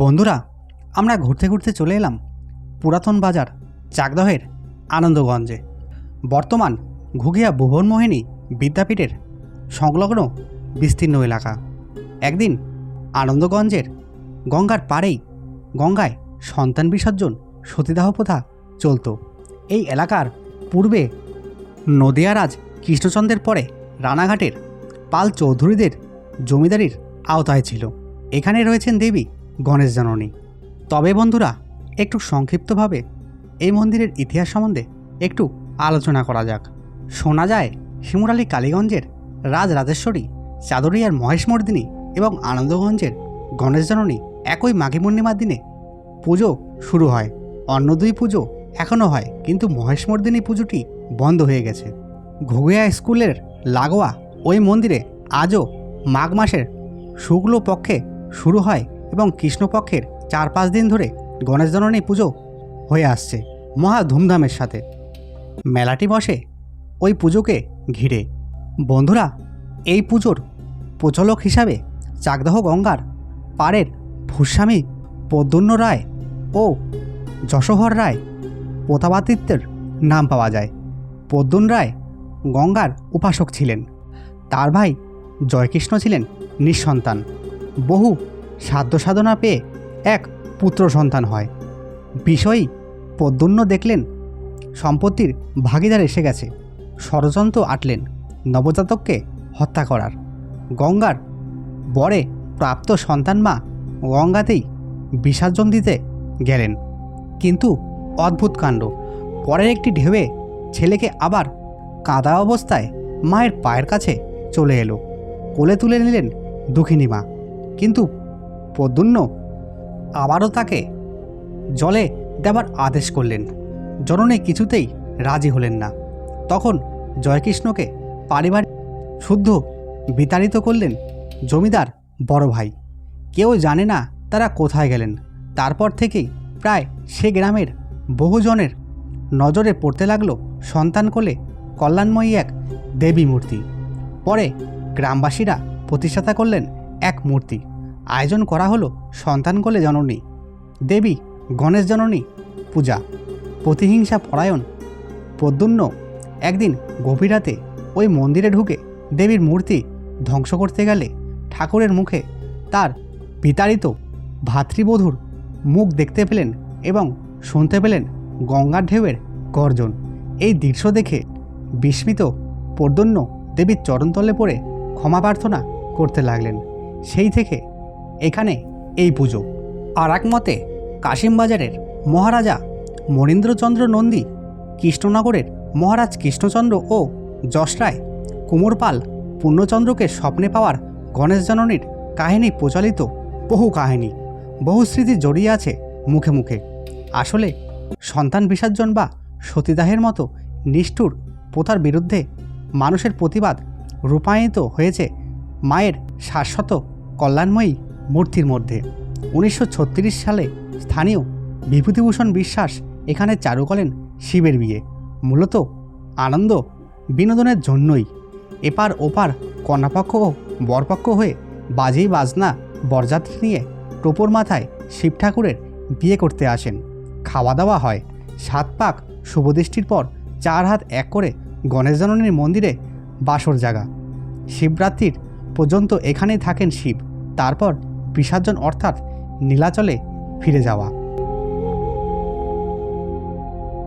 বন্ধুরা, আমরা ঘুরতে ঘুরতে চলে এলাম পুরাতন বাজার চাকদহের আনন্দগঞ্জে। বর্তমান ঘুগিয়া ভুবনমোহিনী বিদ্যাপীঠের সংলগ্ন বিস্তীর্ণ এলাকা। একদিন আনন্দগঞ্জের গঙ্গার পাড়েই গঙ্গায় সন্তান বিসর্জন সতীদাহ প্রথা চলত। এই এলাকার পূর্বে নদিয়ারাজ কৃষ্ণচন্দ্রের পরে রানাঘাটের পাল চৌধুরীদের জমিদারির আওতায় ছিল। এখানে রয়েছেন দেবী গণেশ জননী। তবে বন্ধুরা, একটু সংক্ষিপ্তভাবে এই মন্দিরের ইতিহাস সম্বন্ধে একটু আলোচনা করা যাক। শোনা যায়, শিমুরালী কালীগঞ্জের রাজ রাজেশ্বরী চাদরিয়ার মহেশমর্দিনী এবং আনন্দগঞ্জের গণেশ জননী একই মাঘী পূর্ণিমার দিনে পুজো শুরু হয়। অন্য দুই পুজো এখনও হয়, কিন্তু মহেশমর্দিনী পুজোটি বন্ধ হয়ে গেছে। ঘুগিয়া স্কুলের লাগোয়া ওই মন্দিরে আজও মাঘ মাসের শুক্ল পক্ষে শুরু হয় এবং কৃষ্ণপক্ষের চার পাঁচ দিন ধরে গণেশ জননী পুজো হয়ে আসছে মহা ধুমধামের সাথে। মেলাটি বসে ওই পুজোকে ঘিরে। বন্ধুরা, এই পুজোর প্রচলক হিসাবে চাকদহ গঙ্গার পাড়ের ভূস্বামী পদ্মন্য রায় ও যশোহর রায় প্রতাপাদিত্যের নাম পাওয়া যায়। পদ্মন রায় গঙ্গার উপাসক ছিলেন। তার ভাই জয়কৃষ্ণ ছিলেন নিঃসন্তান। বহু সাধ্য সাধনা পেয়ে এক পুত্র সন্তান হয়। বিষয়ী পদ্মন্য দেখলেন, সম্পত্তির ভাগিদার এসে গেছে। ষড়যন্ত্র আটলেন, নবজাতককে হত্যা করার। গঙ্গার বরে প্রাপ্ত সন্তান মা গঙ্গাতেই বিসর্জন দিতে গেলেন। কিন্তু অদ্ভুত কাণ্ড। পরের একটি ঢেউয়ে ছেলেকে আবার কাদা অবস্থায় মায়ের পায়ের কাছে চলে এলো। কোলে তুলে নিলেন দুঃখিনী মা। কিন্তু পদ্মন্য আবারও তাকে জলে দেবার আদেশ করলেন। জননী কিছুতেই রাজি হলেন না। তখন জয়কৃষ্ণকে পারিবারিক শুদ্ধ বিতাড়িত করলেন জমিদার বড় ভাই। কেউ জানে না তারা কোথায় গেলেন। তারপর থেকেই প্রায় সে গ্রামের বহুজনের নজরে পড়তে লাগল সন্তান কোলে কল্যাণময়ী এক দেবী মূর্তি। পরে গ্রামবাসীরা প্রতিষ্ঠাতা করলেন এক মূর্তি। আয়োজন করা হলো সন্তান কোলে জননী, দেবী গণেশ জননী, পূজা, প্রতিহিংসা পরায়ণ। পদ্মন্য একদিন গভীর রাতে ওই মন্দিরে ঢুকে দেবীর মূর্তি ধ্বংস করতে গেলে ঠাকুরের মুখে তার বিতাড়িত ভাতৃবধূর মুখ দেখতে পেলেন এবং শুনতে পেলেন গঙ্গার ঢেউয়ের গর্জন। এই দৃশ্য দেখে বিস্মিত পর্দন্য দেবীর চরণতলে পড়ে ক্ষমা প্রার্থনা করতে লাগলেন। সেই থেকে এখানে এই পুজো। আর এক মতে, কাশিমবাজারের মহারাজা মনীন্দ্রচন্দ্র নন্দী, কৃষ্ণনগরের মহারাজ কৃষ্ণচন্দ্র ও যশরায় কুমোরপাল পূর্ণচন্দ্রকে স্বপ্নে পাওয়ার গণেশ জননীর কাহিনী প্রচলিত বহু কাহিনী, বহু স্মৃতি জড়িয়ে আছে মুখে মুখে। আসলে সন্তান বিসর্জন বা সতীদাহের মতো নিষ্ঠুর প্রথার বিরুদ্ধে মানুষের প্রতিবাদ রূপায়িত হয়েছে মায়ের শাশ্বত কল্যাণময়ী মূর্তির মধ্যে। উনিশশো ছত্রিশ সালে স্থানীয় বিভূতিভূষণ বিশ্বাস এখানে চারু করেন শিবের বিয়ে। মূলত আনন্দ বিনোদনের জন্যই। এপার ওপার কন্যাপক্ষ ও বরপক্ষ হয়ে বাজেই বাজনা, বরযাত্রী নিয়ে টোপর মাথায় শিব ঠাকুরের বিয়ে করতে আসেন। খাওয়া দাওয়া হয়। সাত পাক শুভদৃষ্টির পর চার হাত এক করে গণেশ জননীর মন্দিরে বাসর জাগা। শিবরাত্রির পর্যন্ত এখানেই থাকেন শিব। তারপর বিসর্জন অর্থাৎ নীলাচলে ফিরে যাওয়া।